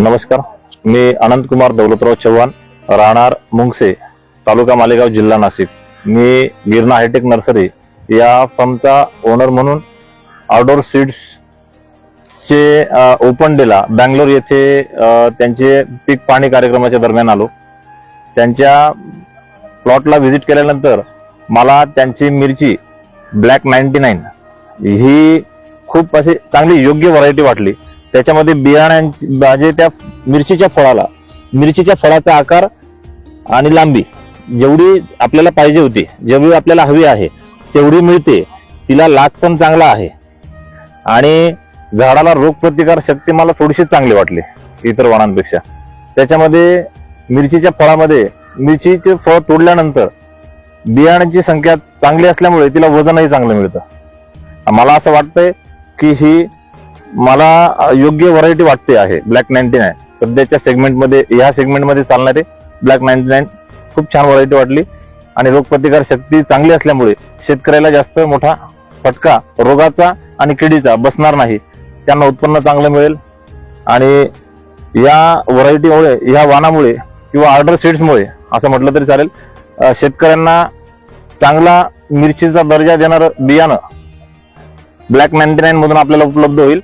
नमस्कार. मी अनंत कुमार दौलतराव चव्हाण राहणार मुंगसे तालुका मालेगाव जिल्हा नाशिक. मी गिरणा हायटेक नर्सरी या फर्मचा ओनर म्हणून आउटडोर सीड्स चे ओपन डेला बँगलोर येथे त्यांचे पीक पाहणी कार्यक्रमाच्या दरम्यान आलो. त्यांच्या प्लॉटला व्हिजिट केल्यानंतर मला त्यांची मिरची ब्लॅक नाईन्टी नाईन ही खूप अशी चांगली योग्य व्हरायटी वाटली. त्याच्यामध्ये बियाण्यांची म्हणजे त्या मिरचीच्या फळाला मिरचीच्या फळाचा आकार आणि लांबी. जेवढी आपल्याला पाहिजे होती जेवढी आपल्याला हवी आहे तेवढी मिळते. तिला लाग पण चांगला आहे. आणि झाडाला रोगप्रतिकार शक्ती मला थोडीशी चांगली वाटली इतर वाणांपेक्षा त्याच्यामध्ये मिरचीच्या फळामध्ये मिरचीचे फळ तोडल्यानंतर बियाण्यांची संख्या चांगली असल्यामुळे तिला वजनही चांगलं मिळतं. मला असं वाटतंय की ही मला योग्य व्हरायटी वाटते आहे. ब्लॅक नाईन्टी नाईन सध्याच्या सेगमेंटमध्ये ह्या सेगमेंटमध्ये चालणारे ब्लॅक नाईन्टी नाईन खूप छान व्हरायटी वाटली. आणि रोगप्रतिकार शक्ती चांगली असल्यामुळे शेतकऱ्याला जास्त मोठा फटका रोगाचा आणि किडीचा बसणार नाही. त्यांना उत्पन्न चांगलं मिळेल. आणि या व्हरायटीमुळे या वाणामुळे किंवा ऑर्डर सीड्समुळे असं म्हटलं तरी चालेल शेतकऱ्यांना चांगला मिरचीचा दर्जा देणारं बियाणं ब्लॅक नाईन्टी नाईनमधून आपल्याला उपलब्ध होईल.